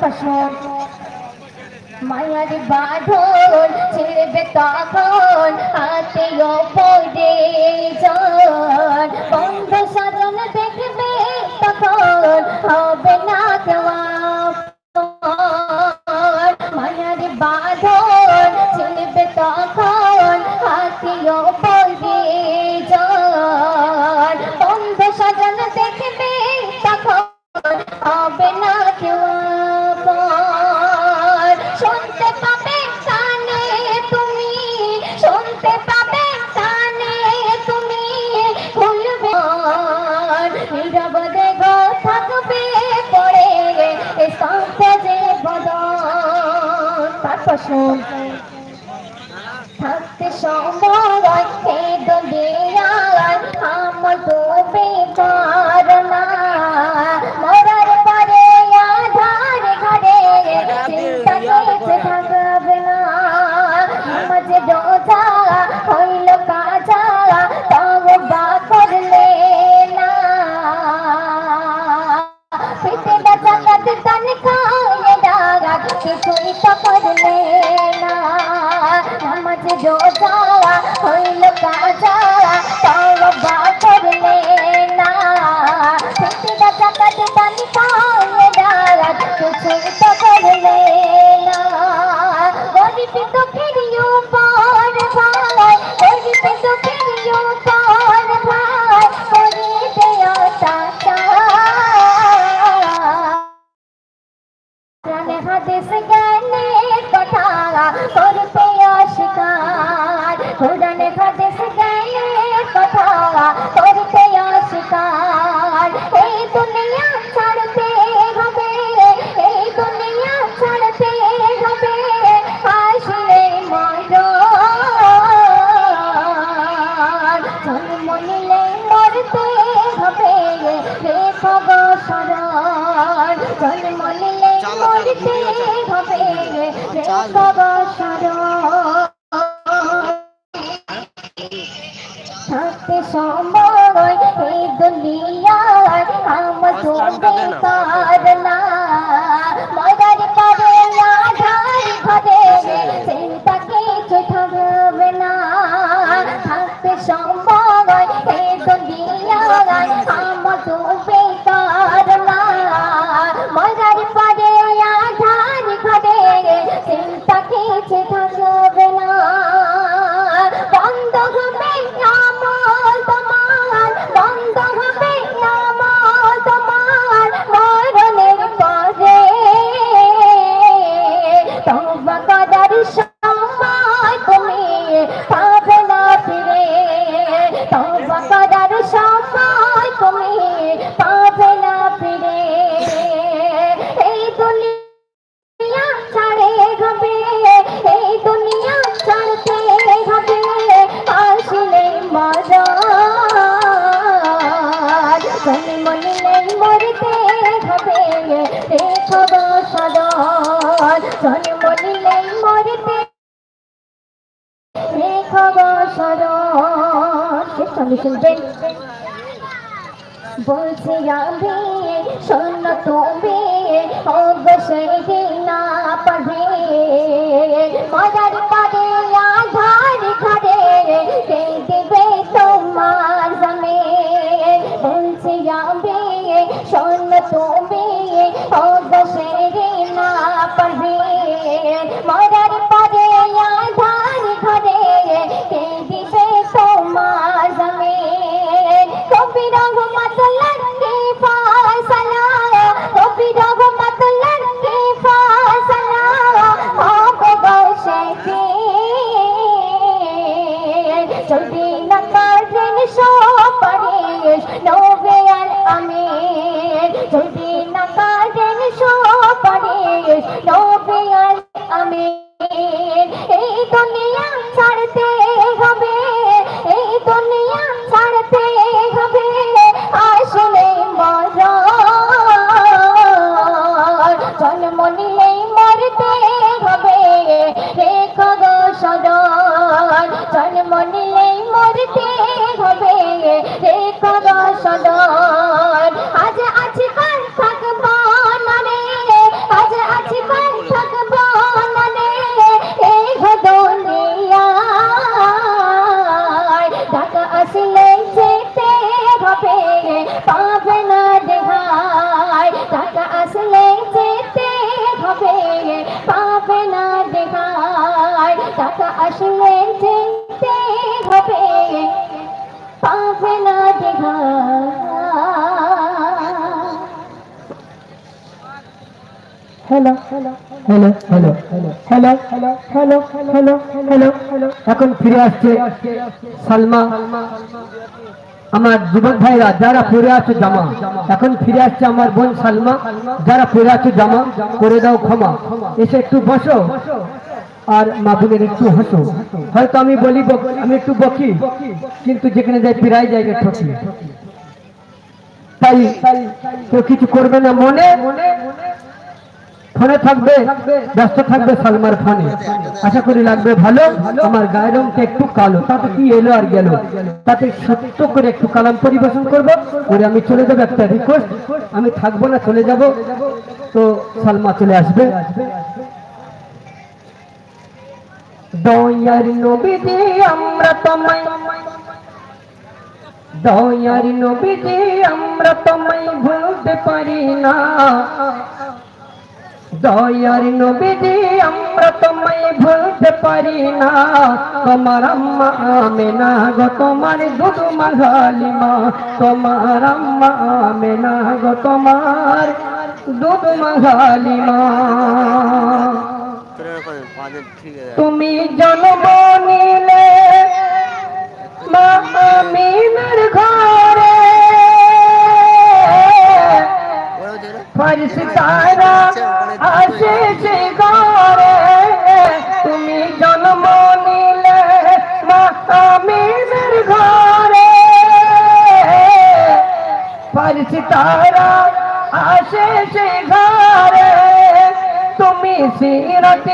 ফসল মায়ার বাঁধন ছেড়বে তখন হাতে পড়ে যান বন্ধ সাজন দেখবে তখন পছন্দ থাকতে সম্ভব সম্ভব সদা সদন জন্ম নিলে মরিতে শুনবেন বলছি আমি শোন তুমি অবশ্যই না পাবে মজার পাবে চলবে না কারণ সপারিশ আর আমি না আর আমি এই দুনিয়া ছাড়তে হবে এই দুনিয়া ছাড়তে হবে আসলে মরা জন্ম নিলেই মরতে হবে রেখো গো সদর জন্ম নিলে hello hello hello hello hello hello hello hello এখন ফিরে আসছে সালমা, আমার যুবক ভাইরা যারা পরে আছে জামা, এখন ফিরে আসছে আমার বোন সালমা, যারা পরে আছে জামা, করে দাও ক্ষমা। এসে একটু বসো, আর মা বোনের একটু হাসো। হয়তো আমি বলি আমি একটু বকি, কিন্তু যেখানে যাই প্রায় জায়গায় ঠকি। তাই কেউ কিছু করবে না মনে মনে ফোনে থাকবে, ব্যস্ত থাকবে সালমার ফোনে। আশা করি লাগবে ভালো। আমার গায়ের রংটা একটু কালো, তাতে কি এলো আর গেল। তাতে সত্য করে একটু কালাম পরিবেশন করব। করে আমি চলে যাব একটা রিকোয়েস্ট আমি থাকব না, চলে যাব। তো সালমা চলে আসবে। দয়ার নবীজি, আমরা তোমায় দয়ার নবীজি, আমরা তোমায় ভুলতে পারি না। দয়ার নবীজি আমরা তোমায় ভুলতে পারি না। তোমার আম্মা আমেনা গো তোমার দুধ মাঘালিমা তোমার আম্মা আমেনা গো তোমার দুধ মাঘালিমা তুমি জন্ম নিলে ফরিস্তারা আসে সে ঘরে। তুমি সিরতি